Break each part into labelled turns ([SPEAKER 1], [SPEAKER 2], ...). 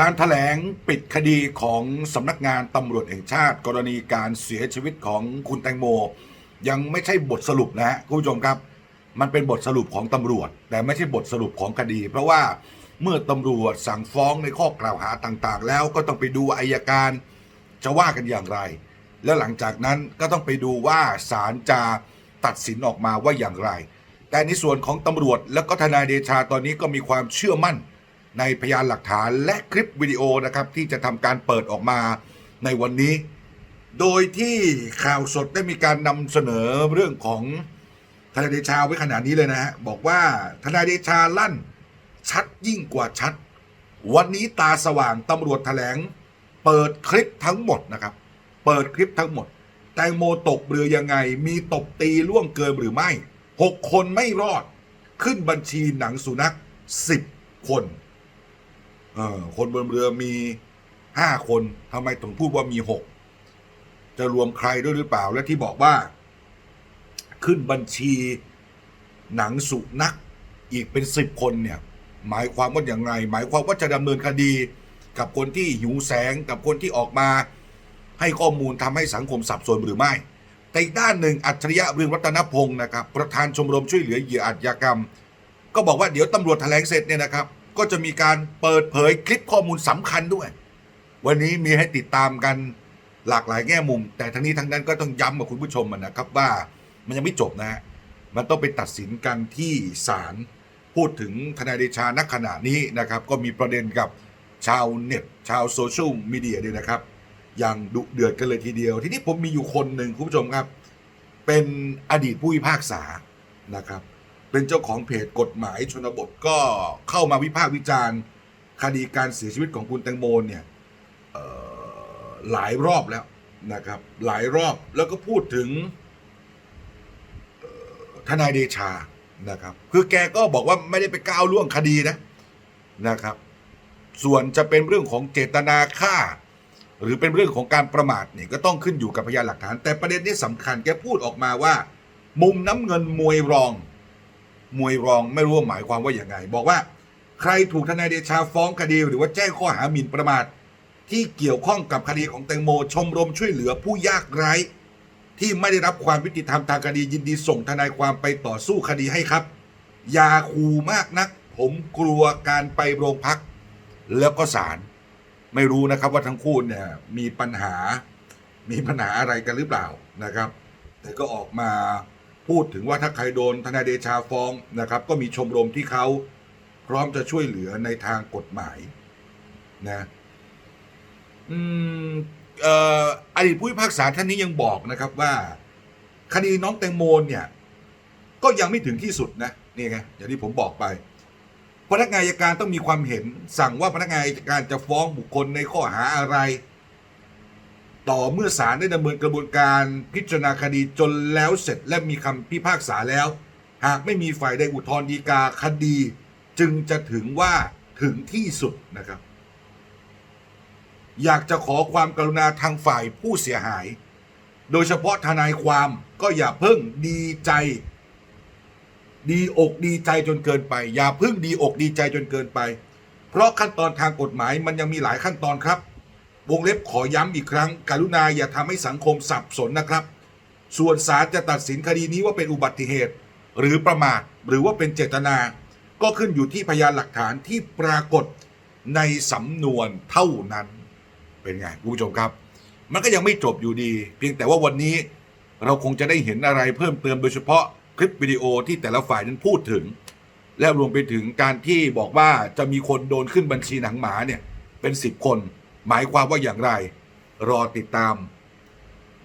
[SPEAKER 1] การถแถลงปิดคดีของสำนักงานตำรวจแห่งชาติ กรณีการเสียชีวิตของคุณแตงโม ยังไม่ใช่บทสรุปนะฮะคุณผู้ชมครับ มันเป็นบทสรุปของตำรวจ แต่ไม่ใช่บทสรุปของคดี เพราะว่าเมื่อตำรวจสั่งฟ้องในข้อกล่าวหาต่างๆ แล้วก็ต้องไปดูอายการจะว่ากันอย่างไร แล้วหลังจากนั้นก็ต้องไปดูว่าศาลจะตัดสินออกมาว่าอย่างไร แต่ในส่วนของตำรวจแล้วก็ทนายเดชาตอนนี้ก็มีความเชื่อมั่น ในพยานหลักฐานและคลิปวิดีโอนะครับที่จะทำการเปิดออกมาในวันนี้ โดยที่ข่าวสดได้มีการนำเสนอเรื่องของทนายเดชาไว้ขนาดนี้เลยนะฮะบอกว่าทนายเดชาลั่น ชัดยิ่งกว่าชัด วันนี้ตาสว่างตำรวจแถลง เปิดคลิปทั้งหมดนะครับ เปิดคลิปทั้งหมด แตงโมตกเรือยังไง มีตบตีล่วงเกินหรือไม่หกคนไม่รอด ขึ้นบัญชีหนังสุนัขสิบคน เออคนบนเรือมีห้าคนทำไมถึงพูดว่ามีหกจะรวมใครด้วยหรือเปล่าและที่บอกว่า ขึ้นบัญชีหนังสุนัขอีกเป็นสิบคนเนี่ย หมายความว่าอย่างไร หมายความว่าจะดำเนินคดีกับคนที่หิวแสงกับคนที่ออกมา ให้ข้อมูลทำให้สังคมสับสนหรือไม่ แต่อีกด้านหนึ่งอัจฉริยะเรืองรัตนพงศ์นะครับ ประธานชมรมช่วยเหลือเหยื่ออาชญากรรม ก็บอกว่าเดี๋ยวตำรวจแถลงเสร็จเนี่ยนะครับ ก็จะมีการเปิดเผยคลิปข้อมูลสำคัญด้วย วันนี้มีให้ติดตามกันหลากหลายแง่มุม แต่ทั้งนี้ทั้งนั้นก็ต้องย้ำกับคุณผู้ชมนะครับว่ามันยังไม่จบนะฮะมันต้องไปตัดสินกันที่ศาลพูดถึงทนายเดชาณขณะนี้นะครับ ก็มีประเด็นกับชาวเน็ตชาวโซเชียลมีเดียด้วยนะครับ อย่างดุเดือดกันเลยทีเดียว ทีนี้ผมมีอยู่คนหนึ่งคุณผู้ชมครับ เป็นอดีตผู้พิพากษานะครับ เป็นเจ้าของเพจกฎหมายชนบทก็เข้ามาวิพากษ์วิจารณ์ คดีการเสียชีวิตของคุณแตงโมเนี่ยหลายรอบแล้วนะครับ หลายรอบแล้วก็พูดถึงทนายเดชานะครับ คือแกก็บอกว่าไม่ได้ไปก้าวล่วงคดีนะนะครับ ส่วนจะเป็นเรื่องของเจตนาฆ่า หรือเป็นเรื่องของการประมาทเนี่ยก็ต้องขึ้นอยู่กับพยานหลักฐาน แต่ประเด็นนี้สำคัญแกพูดออกมาว่า มุมน้ำเงินมวยรอง มวยรองไม่รู้ว่าหมายความว่าอย่างไง บอกว่า ใครถูกทนายเดชาฟ้องคดี หรือว่าแจ้งข้อหาหมิ่นประมาท ที่เกี่ยวข้องกับคดีของแตงโม ชมรมช่วยเหลือผู้ยากไร้ ที่ไม่ได้รับความยุติธรรมทางคดียินดีส่งทนายความไปต่อสู้คดีให้ครับ อย่าขู่มากนัก ผมกลัวการไปโรงพัก แล้วก็ศาลไม่รู้นะครับว่าทั้งคู่เนี่ยมีปัญหามีปัญหาอะไรกันหรือเปล่านะครับ แต่ก็ออกมา พูดถึงว่าถ้าใครโดนทนายเดชาฟ้องนะครับ ก็มีชมรมที่เขาพร้อมจะช่วยเหลือในทางกฎหมายนะอืมเอ่ออดีตผู้พิพากษาท่านนี้ยังบอกนะครับว่า คดีน้องแตงโมเนี่ย ก็ยังไม่ถึงที่สุดนะนี่ไงอย่างที่ผมบอกไป พนักงานอัยการต้องมีความเห็น สั่งว่าพนักงานอัยการจะฟ้องบุคคลในข้อหาอะไร ต่อเมื่อศาลได้ดำเนินกระบวนการพิจารณาคดีจนแล้วเสร็จและมีคำพิพากษาแล้ว หากไม่มีฝ่ายใดอุทธรณ์ฎีกาคดี จึงจะถึงว่าถึงที่สุดนะครับ อยากจะขอความกรุณาทางฝ่ายผู้เสียหาย โดยเฉพาะทนายความก็อย่าเพิ่งดีใจ ดีอกดีใจจนเกินไป อย่าเพิ่งดีอกดีใจจนเกินไป เพราะขั้นตอนทางกฎหมายมันยังมีหลายขั้นตอนครับ วงเล็บขอย้ำอีกครั้ง กรุณาอย่าทำให้สังคมสับสนนะครับ ส่วนศาลจะตัดสินคดีนี้ว่าเป็นอุบัติเหตุ หรือประมาทหรือว่าเป็นเจตนา ก็ขึ้นอยู่ที่พยานหลักฐานที่ปรากฏในสำนวนเท่านั้น เป็นไงคุณผู้ชมครับ มันก็ยังไม่จบอยู่ดี เพียงแต่ว่าวันนี้เราคงจะได้เห็นอะไรเพิ่มเติมโดยเฉพาะคลิปวิดีโอที่แต่ละฝ่ายนั้นพูดถึง และรวมไปถึงการที่บอกว่าจะมีคนโดนขึ้นบัญชีหนังหมาเนี่ยเป็นสิบคน หมายความว่าอย่างไร รอติดตาม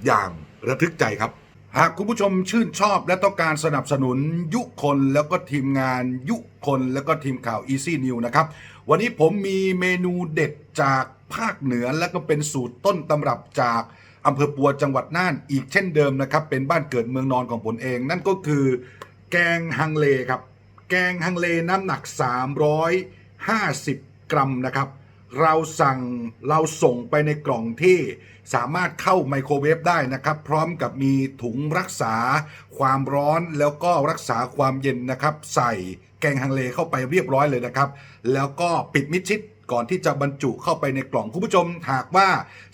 [SPEAKER 1] อย่างระทึกใจครับ หากคุณผู้ชมชื่นชอบและต้องการสนับสนุนยุคนแล้วก็ทีมงานยุคนแล้วก็ทีมข่าว Easy New นะครับ วันนี้ผมมีเมนูเด็ดจากภาคเหนือและก็เป็นสูตรต้นตำรับจากอำเภอปัวจังหวัดน่านอีกเช่นเดิมนะครับ เป็นบ้านเกิดเมืองนอนของผมเอง นั่นก็คือ แกงฮังเลครับ แกงฮังเลน้ำหนัก 350 กรัมนะครับ เราสั่งเราส่งไปในกล่องที่สามารถเข้าไมโครเวฟได้นะครับ พร้อมกับมีถุงรักษาความร้อนแล้วก็รักษาความเย็นนะครับ ใส่แกงฮังเลเข้าไปเรียบร้อยเลยนะครับ แล้วก็ปิดมิดชิดก่อนที่จะบรรจุเข้าไปในกล่องคุณผู้ชมหากว่า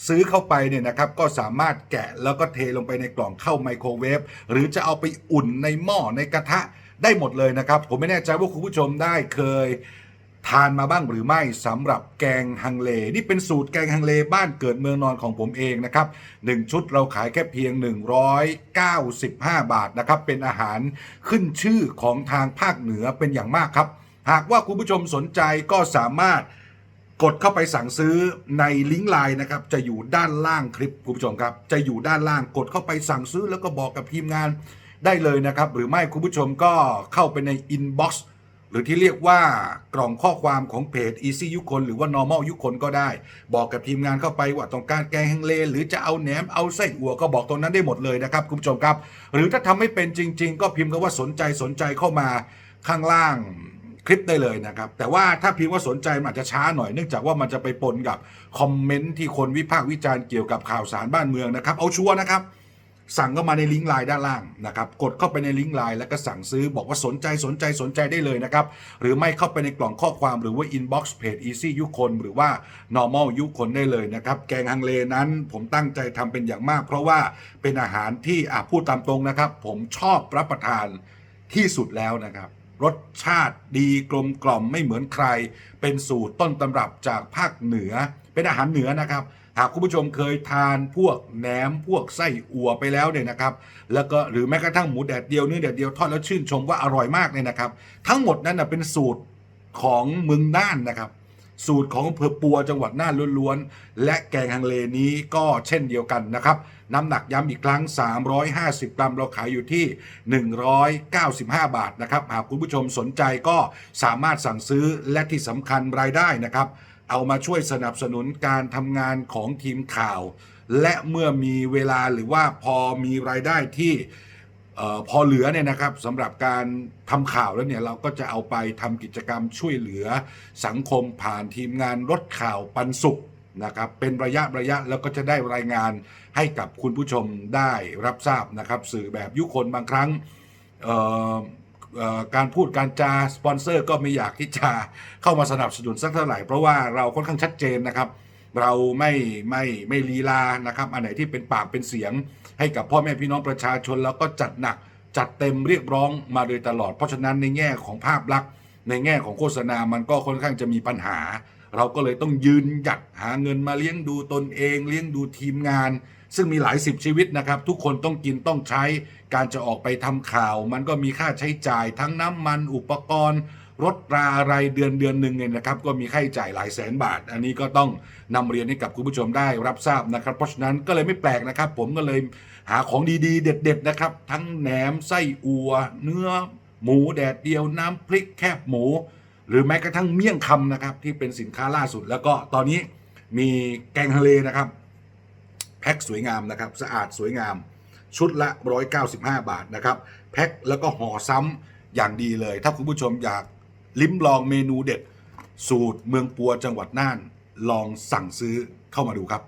[SPEAKER 1] ซื้อเข้าไปเนี่ยนะครับ ก็สามารถแกะแล้วก็เทลงไปในกล่องเข้าไมโครเวฟหรือจะเอาไปอุ่นในหม้อในกระทะได้หมดเลยนะครับ ผมไม่แน่ใจว่าคุณผู้ชมได้เคย ทานมาบ้างหรือไม่สำหรับแกงฮังเล นี่เป็นสูตรแกงฮังเลบ้านเกิดเมืองนอนของผมเองนะครับหนึ่งชุดเราขายแค่เพียง 195 บาทนะครับเป็นอาหารขึ้นชื่อของทางภาคเหนือเป็นอย่างมากครับ หากว่าคุณผู้ชมสนใจก็สามารถกดเข้าไปสั่งซื้อในลิงก์ไลน์นะครับ จะอยู่ด้านล่างคลิปคุณผู้ชมครับ จะอยู่ด้านล่างกดเข้าไปสั่งซื้อแล้วก็บอกกับทีมงานได้เลยนะครับ หรือไม่คุณผู้ชมก็เข้าไปในอินบ็อกซ์ หรือที่เรียกว่ากล่องข้อความของเพจ Easy ยุคนหรือว่า Normal ยุคนก็ได้ บอกกับทีมงานเข้าไปว่าต้องการแกงฮังเล หรือจะเอาแหนมเอาไส้อั่วก็บอกตรงนั้นได้หมดเลยนะครับคุณผู้ชมครับ หรือถ้าทำไม่เป็นจริง ๆ ก็พิมพ์คำว่าสนใจสนใจเข้ามาข้างล่างคลิปได้เลยนะครับ แต่ว่าถ้าพิมพ์ว่าสนใจมันอาจจะช้าหน่อยเนื่องจากว่ามันจะไปปนกับคอมเมนต์ที่คนวิพากษ์วิจารณ์เกี่ยวกับข่าวสารบ้านเมืองนะครับ เอาชัวร์นะครับ สั่งเข้ามาในลิงก์ไลน์ด้านล่างนะครับกดเข้าไปในลิงก์ไลน์แล้วก็สั่งซื้อบอกว่าสนใจสนใจสนใจได้เลยนะครับ หรือไม่เข้าไปในกล่องข้อความหรือว่า inbox เพจ easy ยุคนหรือว่า normal ยุคนได้เลยนะครับแกงฮังเลนั้นผมตั้งใจทำเป็นอย่างมาก เพราะว่าเป็นอาหารที่อะพูดตามตรงนะครับ ผมชอบรับประทานที่สุดแล้วนะครับรสชาติดีกลมกล่อมไม่เหมือนใคร เป็นสูตรต้นตำรับจากภาคเหนือ เป็นอาหารเหนือนะครับ หากคุณผู้ชมเคยทานพวกแหนมพวกไส้อั่วไปแล้วเนี่ยนะครับ แล้วก็หรือแม้กระทั่งหมูแดดเดียวเนื้อแดดเดียวทอดแล้วชื่นชมว่าอร่อยมากเลยนะครับ ทั้งหมดนั้นนะเป็นสูตรของเมืองน่านนะครับ สูตรของอำเภอปัวจังหวัดน่านล้วนๆ และแกงฮังเลนี้ก็เช่นเดียวกันนะครับ น้ำหนักย้ำอีกครั้ง 350 กรัมเราขายอยู่ที่ 195 บาทนะครับ หากคุณผู้ชมสนใจก็สามารถสั่งซื้อและที่สำคัญรายได้นะครับ เอามาช่วยสนับสนุนการทำงานของทีมข่าว และเมื่อมีเวลาหรือว่าพอมีรายได้ที่พอเหลือเนี่ยนะครับสำหรับการทำข่าวแล้วเนี่ยเราก็จะเอาไปทำกิจกรรมช่วยเหลือสังคมผ่านทีมงานรถข่าวปันสุขนะครับเป็นระยะระยะแล้วก็จะได้รายงานให้กับคุณผู้ชมได้รับทราบนะครับ สื่อแบบยุคนบางครั้ง การพูดการจาสปอนเซอร์ก็ไม่อยากที่จะเข้ามาสนับสนุนสักเท่าไหร่ เพราะว่าเราค่อนข้างชัดเจนนะครับ เราไม่ไม่ไม่ลีลานะครับ อันไหนที่เป็นปากเป็นเสียง ให้กับพ่อแม่พี่น้องประชาชน แล้วก็จัดหนักจัดเต็มเรียกร้องมาโดยตลอด เพราะฉะนั้นในแง่ของภาพลักษณ์ ในแง่ของโฆษณามันก็ค่อนข้างจะมีปัญหา เราก็เลยต้องยืนหยัดหาเงินมาเลี้ยงดูตนเอง เลี้ยงดูทีมงาน ซึ่งมีหลายสิบชีวิตนะครับ ทุกคนต้องกินต้องใช้ การจะออกไปทำข่าว มันก็มีค่าใช้จ่ายทั้งน้ำมันอุปกรณ์ รถราอะไรเดือนเดือนหนึ่งเนี่ยนะครับ ก็มีค่าใช้จ่ายหลายแสนบาท อันนี้ก็ต้องนำเรียนให้กับคุณผู้ชมได้รับทราบนะครับ เพราะฉะนั้นก็เลยไม่แปลกนะครับ ผมก็เลยหาของดีๆ เด็ด ๆ นะครับ ทั้งแหนมไส้อัว เนื้อ หมูแดดเดียว น้ำพริกแคบหมู หรือแม้กระทั่งเมี่ยงคำนะครับที่เป็นสินค้าล่าสุด แล้วก็ตอนนี้มีแกงทะเลนะครับ แพ็คสวยงามนะครับสะอาดสวยงาม ชุดละ 195 บาทนะครับแพ็คแล้วก็ห่อซ้ำอย่างดีเลย ถ้าคุณผู้ชมอยากลิ้มลองเมนูเด็ด สูตรเมืองปัวจังหวัดน่าน ลองสั่งซื้อเข้ามาดูครับ